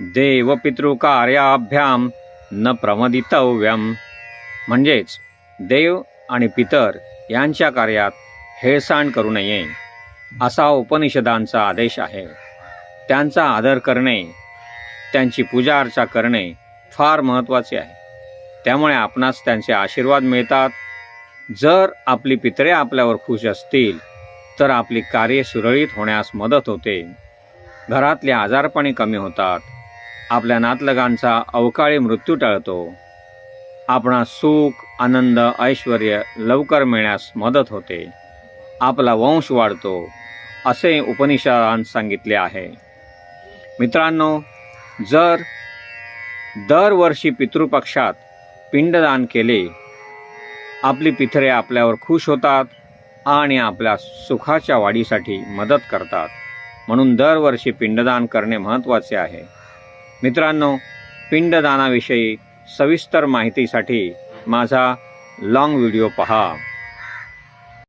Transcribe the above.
देवपितृकार्याभ्याम न प्रमदितव्यम. म्हणजेच देव आणि पितर यांच्या कार्यात हेळसांड करू नये असा उपनिषदांचा आदेश आहे. त्यांचा आदर करणे त्यांची पूजा अर्चा करणे फार महत्त्वाचे आहे. त्यामुळे आपणास त्यांचे आशीर्वाद मिळतात. जर आपली पितरे आपल्यावर खुश असतील तर आपली कार्ये सुरळीत होण्यास मदत होते. घरातले आजारपणे कमी होतात. आपल्या नातलगांचा अवकाळी मृत्यू टाळतो. आपणा सुख आनंद ऐश्वर लवकर मिळण्यास मदत होते. आपला वंश वाढतो असे उपनिषदांत सांगितले आहे. मित्रांनो जर दरवर्षी पितृपक्षात पिंडदान केले आपली पितरे आपल्यावर खुश होतात आणि आपल्या सुखाच्या वाढीसाठी मदत करतात. म्हणून दरवर्षी पिंडदान करणे महत्त्वाचे आहे. मित्रांनो पिंडदानाविषयी सविस्तर माहितीसाठी माझा लाँग व्हिडिओ पहा.